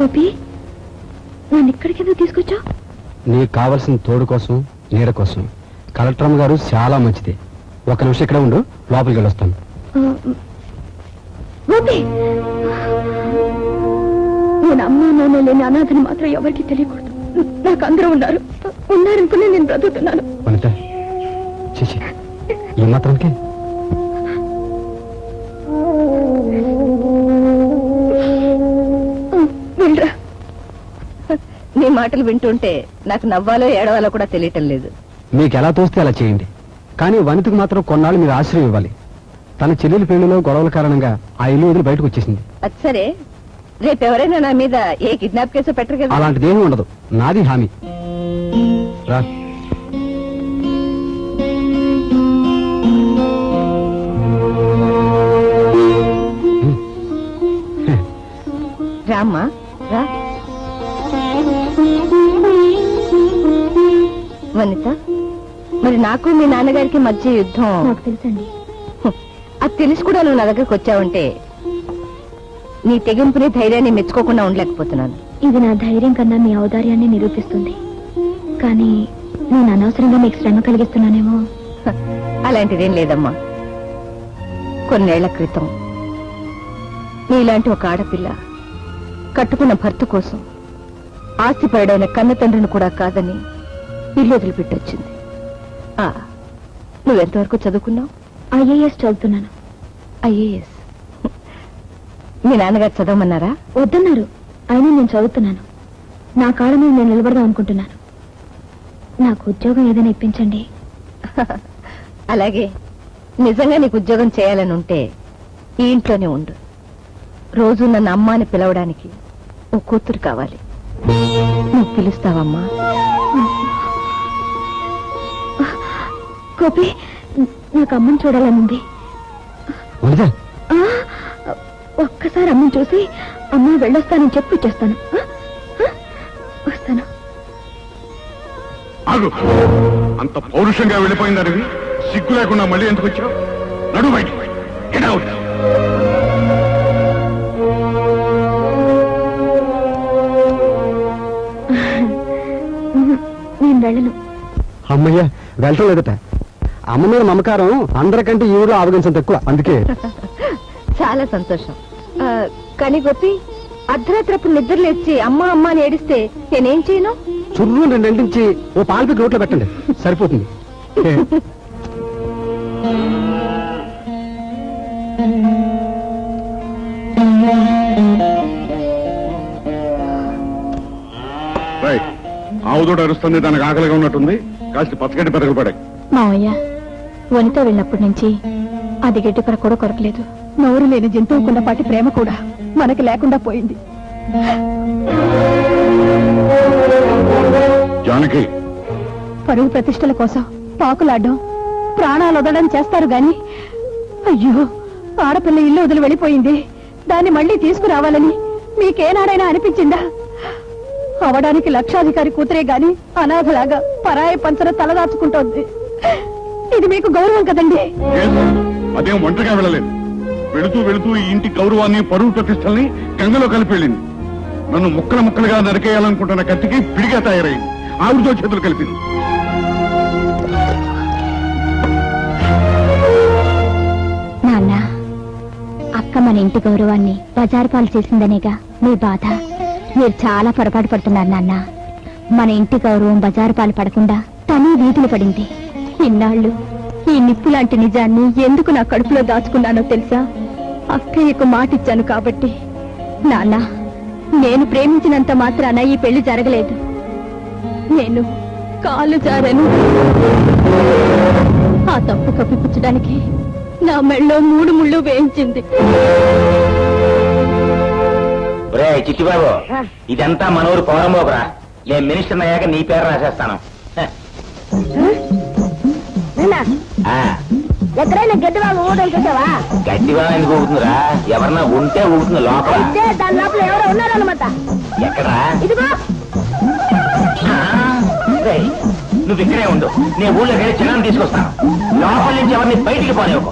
గోపి నన్ను ఇక్కడికి ఎందుకు తీసుకొచ్చావు? నీకు కావలసిన తోడు కోసం నీడ కోసం. కలెక్టర్ గారు చాలా మంచిది. ఒక నిమిషం ఇక్కడ ఉండు లోపలికి వెళ్ళొస్తాను. నేను అమ్మ నాన్న లేని అనాథని మాత్రం ఎవరికి తెలియకూడదు. నాకు అందరూ ఉన్నారు. ఉన్నారనుకుని నేను బ్రతుకుతున్నాను. వనిత ఈ మాత్రానికి మాటలు వింటుంటే నాకు నవ్వాలో ఏడవాలో కూడా తెలియటం లేదు. మీకు ఎలా తోస్తే అలా చేయండి. కానీ వనితకు మాత్రం కొన్నాళ్ళు మీరు ఆశ్రయం ఇవ్వాలి. తన చెల్లెలి పెళ్ళిలో గొడవల కారణంగా ఆ ఇల్లు వదిలి బయటకు వచ్చేసింది. అది సరే. రేపు ఎవరైనా నా మీద ఏ కిడ్నాప్ కేసు పెట్టరు కదా. అలాంటిది ఏమీ ఉండదు. నాది హామీ. రా. రామ్మా రా. వనిత మరి నాకు మీ నాన్నగారికి మధ్య యుద్ధం. నాకు తెలుసండి. అది తెలిసి కూడా నువ్వు నా దగ్గరకు వచ్చావంటే నీ తెగింపుని ధైర్యాన్ని మెచ్చుకోకుండా ఉండలేకపోతున్నాను. ఇది నా ధైర్యం కన్నా మీ ఔదార్యాన్ని నిరూపిస్తుంది. కానీ నేను అనవసరంగా మీకు శ్రమ కలిగిస్తున్నానేమో. అలాంటిదేం లేదమ్మా. కొన్నేళ్ళ క్రితం నీలాంటి ఒక ఆడపిల్ల కట్టుకున్న భర్త కోసం ఆస్తిపరుడైన కన్న తండ్రిని కూడా కాదని ఇల్లు వదిలిపెట్టొచ్చింది. ఆ, నువ్వెంతవరకు చదువుకున్నావు? ఐఏఎస్ చదువుతున్నాను. ఐఏఎస్? మీ నాన్నగారు చదవమన్నారా? వద్దన్నారు. అయినా నేను చదువుతున్నాను. నా కాళ్ళ మీద నేను నిలబడదాం అనుకుంటున్నాను. నాకు ఉద్యోగం ఏదైనా ఇప్పించండి. అలాగే. నిజంగా నీకు ఉద్యోగం చేయాలని ఉంటే ఈ ఇంట్లోనే ఉండు. రోజు నన్ను అమ్మ అని పిలవడానికి ఓ కూతురు కావాలి. నువ్వు పిలుస్తావమ్మా? గోపి నాకు అమ్మని చూడాలని ఉంది. వనిత ఆ, ఒక్కసారి అమ్మని చూసి అమ్మ వెళ్ళొస్తానని చెప్పి వచ్చేస్తాను? వస్తాను. ఆగు. అంత పౌరుషంగా వెళ్ళిపోయిందనివి సిగ్గు లేకుండా మళ్ళీ ఎందుకు వచ్చావు? నడు బయట. నేను వెళ్ళను. అమ్మయ్య వెళ్ళటం లేదట. అమ్మ మీద మమకారం అందరికంటే ఈ ఊళ్ళో ఆవగించడం తక్కువ. అందుకే. చాలా సంతోషం. ఆ, కానీ గోపి అర్ధరాత్రప్పుడు నిద్ర లేచి అమ్మ అమ్మ అని ఏడిస్తే నేనేం చేయను? చుర్రు రెండింటించి ఓ పాలపి రోట్లో పెట్టండి. సరిపోతుంది. రేయ్, ఆవు దూడ అరుస్తుంది దానికి ఆకలిగా ఉన్నట్టుంది. కాస్త పచ్చగడ్డి పెరగలు పడాయి మావయ్య వనిత వెళ్ళినప్పటి నుంచి అది గడ్డి పర కూడా కొరకలేదు. నోరు లేని జంతువుకున్న పాటి ప్రేమ కూడా మనకి లేకుండా పోయింది. జానకి. పరువు ప్రతిష్టల కోసం పాకులాడడం ప్రాణాలు వదలడం చేస్తారు గాని అయ్యో ఆడపిల్ల ఇల్లు వదిలి వెళ్ళిపోయింది. దాన్ని మళ్ళీ తీసుకురావాలని మీకేనాడైనా అనిపించిందా? అవడానికి లక్షాధికారి కూతురే గాని అనాథలాగా పరాయి పంచన తలదాచుకుంటోంది. ఇది మీకు గౌరవం కదండి? అదేం ఒంటరిగా వెళ్ళలేదు. వెళుతూ వెళుతూ ఈ ఇంటి గౌరవాన్ని పరువు ప్రతిష్టల్ని గంగలో కలిపి వెళ్ళింది. నన్ను ముక్కలు ముక్కలుగా నరికేయాలనుకుంటున్న కత్తికి పిడిగా తయారైంది. ఆవిడతో చేతులు కలిపింది. నాన్న అక్క మన ఇంటి గౌరవాన్ని బజారు పాలు చేసిందనేగా మీ బాధ. మీరు చాలా పొరపాటు పడుతున్నారు నాన్న. మన ఇంటి గౌరవం బజారు పాలు పడకుండా తనే వీధులు పడింది. ఇన్నాళ్ళు ఈ నిప్పు లాంటి నిజాన్ని ఎందుకు నా కడుపులో దాచుకున్నానో తెలుసా? అక్కయ్యకు మాటిచ్చాను కాబట్టి. నాన్న నేను ప్రేమించినంత మాత్రాన ఈ పెళ్ళి జరగలేదు. నేను కాలు జారాను. ఆ తప్పు కప్పిపుచ్చడానికి నా మెళ్ళో మూడు ముళ్ళు వేయించింది. చిట్టిబాబు ఇదంతా మనూరు పౌరంబాబురా నేను మినిస్టర్ అయ్యాక నీ పేరు రాసేస్తాను. ఎక్కడైనా గడ్డి బాబు ఊడలు చూసావా? గడ్డిగా ఎందుకు ఊగుతుందిరా? ఎవరన్నా ఉంటే ఊగుతుంది లోపల. దాని లోపల ఎవరో ఉన్నారన్నమాట. ఎక్కడా ఇదిగో. నువ్వు ఇక్కడే ఉండు. నేను ఊళ్ళోకి వెళ్ళి చిన్న తీసుకొస్తాను. లోపల నుంచి ఎవరిని బయటికి పోలేవు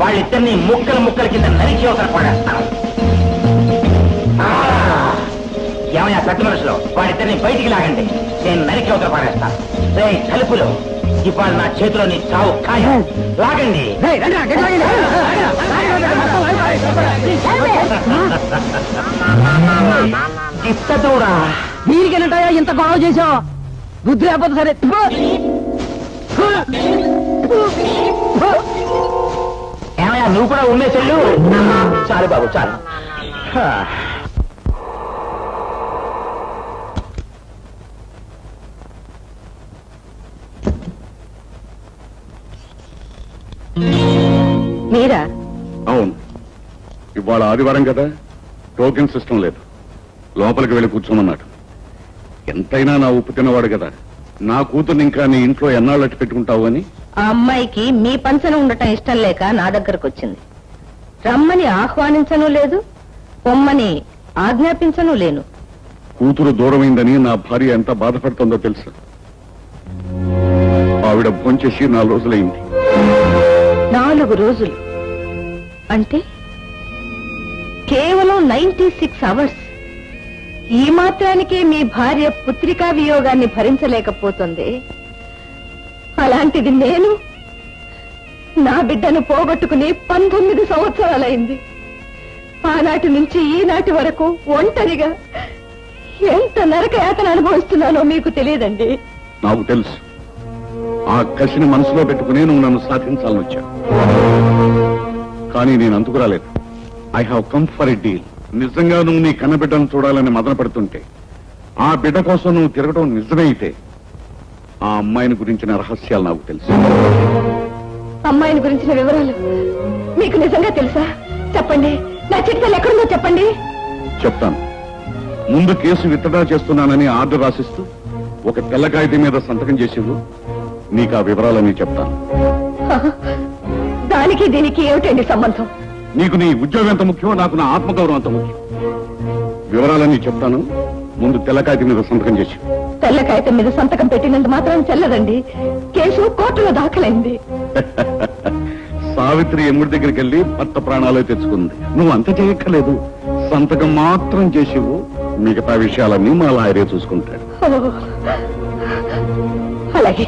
వాళ్ళిద్దరిని ముక్కలు ముక్కల కింద నరికి అవతల పడేస్తాను. ఏమయ్యా పెద్ద మనుషులు వాళ్ళిద్దరిని బయటికి లాగండి నేను నరికి అవతల పడేస్తాను రే తలుపులు ఇవాళ నా చేతిలో నీ చావు ఖాయం లాగండి గిత్తదూరా వీరికెళ్ళటయా ఇంత గొడవ చేసావు బుద్ధి లేకపోతే సరే ఏమయ్యా నువ్వు కూడా చెల్లు చాలు బాబు చాలు మీరా? అవును. ఇవాళ ఆదివారం కదా? టోకెన్ సిస్టమ్ లేదు. లోపలికి వెళ్ళి కూర్చోమన్నాడు. ఎంతైనా నా ఉప్పు తిన్నవాడు కదా. నా కూతుర్ని ఇంకా నీ ఇంట్లో ఎన్నాళ్ళు అట్టి పెట్టుకుంటావు అని? ఆ అమ్మాయికి మీ పంచన ఉండటం ఇష్టం లేక నా దగ్గరకు వచ్చింది రమ్మని ఆహ్వానించను లేదు పొమ్మని ఆజ్ఞాపించను లేను. కూతురు దూరమైందని నా భార్య ఎంత బాధపడుతుందో తెలుసు? ఆవిడ భోంచేసి నాలుగు రోజులైంది. నాలుగు రోజులు. అంటే కేవలం నైన్టీ సిక్స్ అవర్స్ ఈ మాత్రానికే మీ భార్య పుత్రికా వియోగాన్ని భరించలేకపోతుంది. అలాంటిది నేను నా బిడ్డను పోగొట్టుకుని పంతొమ్మిది సంవత్సరాలైంది. ఆనాటి నుంచి ఈనాటి వరకు ఒంటరిగా ఎంత నరక యాతన అనుభవిస్తున్నానో మీకు తెలియదండి. నాకు తెలుసు. ఆ కసిని మనసులో పెట్టుకుని నువ్వు నన్ను సాధించాలని వచ్చా కానీ నేను అందుకు రాలేదు. I have come for a deal నిజంగా నువ్వు నీ కన్నబిడ్డను చూడాలని మదన పడుతుంటే ఆ బిడ్డ కోసం నువ్వు తిరగడం నిజమైతే ఆ అమ్మాయిని గురించిన రహస్యాలు నాకు తెలుసు. అమ్మాయిని గురించిన వివరాలు మీకు నిజంగా తెలుసా? చెప్పండి. నా చిట్కలు ఎక్కడుందో చెప్పండి. చెప్తాను. ముందు కేసు విత్డ్రా చేస్తున్నానని ఆర్డర్ రాసిస్తూ ఒక తెల్ల కాగితం మీద సంతకం చేసేవు నీకు ఆ వివరాలని చెప్తాను. దానికి దీనికి ఏమిటండి సంబంధం? నీకు నీ ఉద్యోగం ఎంత ముఖ్యమో నాకు నా ఆత్మగౌరవం అంత ముఖ్యం. వివరాలన్నీ చెప్తాను. ముందు తెల్ల కాగితం మీద సంతకం చేసి. తెల్ల కాగితం మీద సంతకం పెట్టినంత మాత్రం చెల్లదండి. కేసు కోర్టులో దాఖలైంది. సావిత్రి ఎముడి దగ్గరికి వెళ్ళి భర్త ప్రాణాలు తెచ్చుకుంది. నువ్వు అంత చేయక్కర్లేదు. సంతకం మాత్రం చేసివు మిగతా విషయాలన్నీ మా లాయరే చూసుకుంటాడు. అలాగే.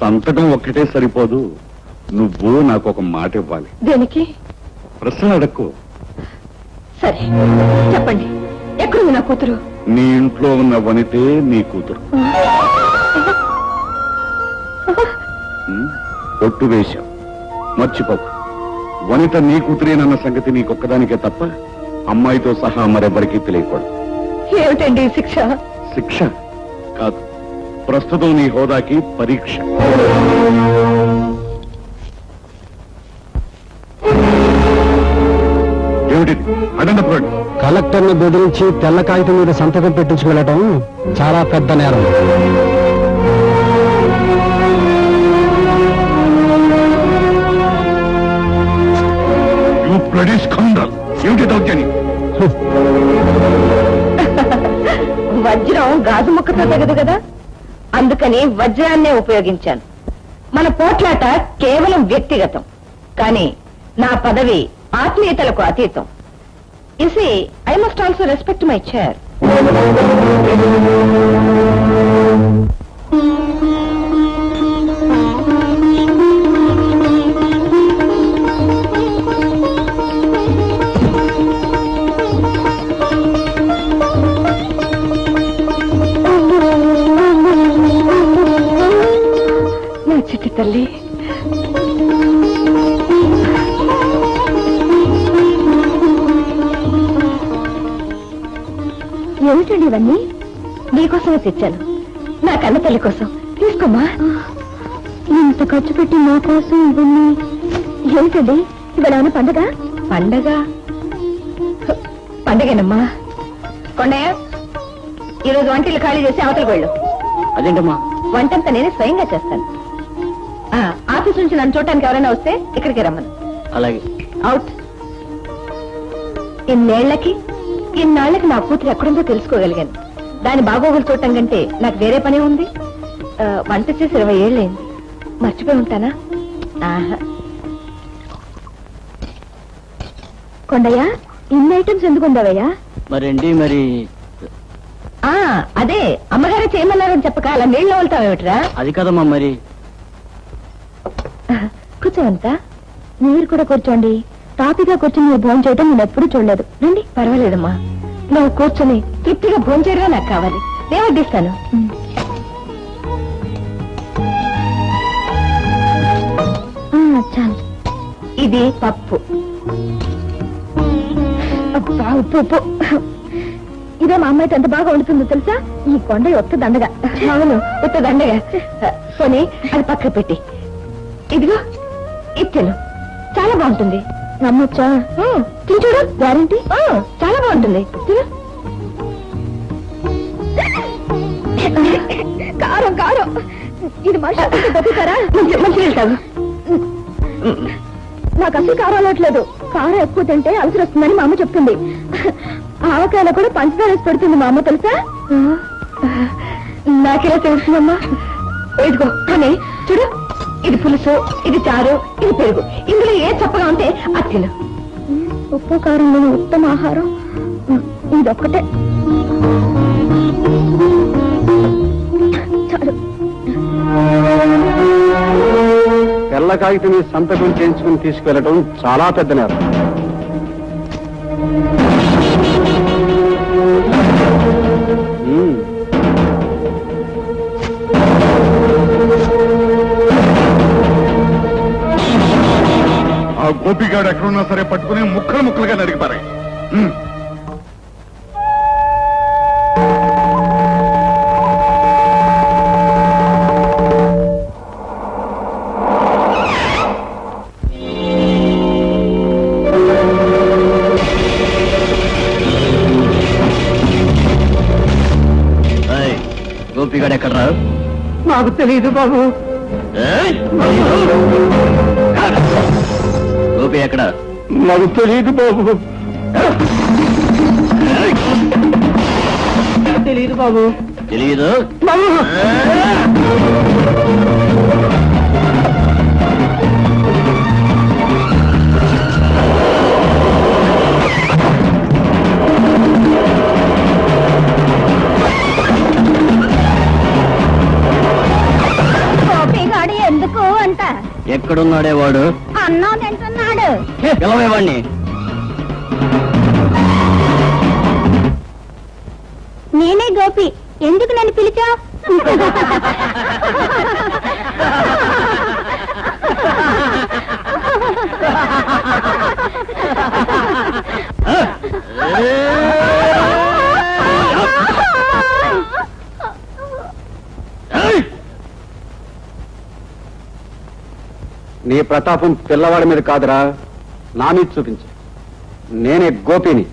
సంతకం ఒక్కటే సరిపోదు. నువ్వు నాకు ఒక మాట ఇవ్వాలి. దేనికి? ప్రశ్న అడక్కు. సరే చెప్పండి. ఎక్కడుంది నా కూతురు? నీ ఇంట్లో ఉన్న వనితే నీ కూతురు. ఒట్టు వేశావు మర్చిపోకు. వనిత నీ కూతురేనన్న సంగతి నీకొక్కదానికే తప్ప అమ్మాయితో సహా మరెవరికీ తెలియకూడదు. ఏమిటండి శిక్ష? శిక్ష కాదు. ప్రస్తుతం నీ హోదాకి పరీక్ష. ఏమిటిది అడండపురండి కలెక్టర్ని బెదిరించి తెల్ల కాగితం మీద సంతకం పెట్టించుకెళ్ళటం చాలా పెద్ద నేరం. యూ ప్రొడ్యూస్ కౌండల్ ఏమిటి దౌర్జన్యం? వజ్రం గాజు ముక్కతో తగదు కదా? అందుకని వజ్రాన్నే ఉపయోగించాను. మన పోట్లాట కేవలం వ్యక్తిగతం కానీ నా పదవి ఆత్మీయతలకు అతీతం. ఇసి I must also respect my chair చిట్టి తల్లి. ఏమిటండి ఇవన్నీ? నీకోసమే తెచ్చాను. నా కన్న తల్లి కోసం. తీసుకోమా ఇంత ఖర్చు పెట్టి నా కోసం ఇవన్నీ ఏమిటండి? ఇవాళ ఏమైనా పండగ? పండగ? పండగేనమ్మా. కొండయ్య ఈరోజు వంటిల్లు ఖాళీ చేసి అవతలకు వెళ్ళు. అదేంటమ్మా? వంటంతా నేనే స్వయంగా చేస్తాను. ఆఫీస్ నుంచి నన్ను చూడటానికి ఎవరైనా వస్తే ఇక్కడికి రమ్మను. అలాగే. అవుట్ ఇన్నేళ్ళకి ఇన్నాళ్ళకి నా కూతురు ఎక్కడుందో తెలుసుకోగలిగాను. దాని బాగోగులు చూడటం కంటే నాకు వేరే పని ఉంది. వంట చేసి ఇరవై ఏళ్ళైంది మర్చిపోయి ఉంటానా? ఆహా. కొండయ్య ఇన్ని ఐటమ్స్ ఎందుకు ఉండవయ్యా? మరండి మరి? ఆ అదే అమ్మగారే చేయమన్నారని చెప్పక అలా నీళ్ళు వెళ్తావేమిట్రా అది కదమ్మా మరి. కూర్చోవంతా మీరు కూడా కూర్చోండి. తాపిగా కూర్చొని మీరు భోజనం చేయడం నేను ఎప్పుడూ చూడలేదు. రండి. పర్వాలేదమ్మా. నువ్వు కూర్చొని తృప్తిగా భోంచేయడమే నాకు కావాలి. నేను వడ్డిస్తాను. చాలు. ఇది పప్పు. ఉప్పు ఉప్పు. ఇదే మా అమ్మాయితో ఎంత బాగా వండుతుందో తెలుసా? ఈ కొండ ఒత్త దండగా. అవును ఒత్త దండగా. పోనీ అది పక్క పెట్టి. ఇదిగో. ఇచ్చాను. చాలా బాగుంటుంది. నమ్మొచ్చా? తిని చూడు. గ్యారంటీ చాలా బాగుంటుంది. కారం కారం. ఇది బతుకుతారా మంచి తాగు. నాకు అసలు కారం అలవట్లేదు. కారం ఎక్కువ తింటే అలసర వస్తుందని మా అమ్మ చెప్తుంది. ఆవకాయలో కూడా పంచదార వేసి పెడుతుంది మా అమ్మ తెలుసా? నాకెలా తెలుస్తుందమ్మా? ఇదిగో కానీ చూడు. ఇది పులుసు ఇది చారు ఇది పెరుగు. ఇందులో ఏ చప్పగా ఉంటే అది తిను. ఉప్పు కారం లేని ఉత్తమ ఆహారం. ఇదొక్కటే. చాలు. తెల్ల కాగితం సంతకం చేయించుకుని తీసుకెళ్ళడం చాలా పెద్ద నేరం. ఆ గోపిగాడు ఎక్కడున్నా సరే పట్టుకుని ముక్కలు ముక్కలుగా నరికి పారాయి. ఉమ్. గోపిగాడు ఎక్కడ రా నాకు తెలియదు బాబు. ఎక్కడ? నాకు తెలియదు బాబు. తెలియదు బాబు. తెలియదు ఎక్కడున్నాడే వాడు? అన్నం తింటున్నాడు నేనే గోపి. ఎందుకు నన్ను పిలిచా నీ ప్రతాపం పిల్లవాడి మీద కాదురా. నా మీద చూపించు. నేనే గోపిని.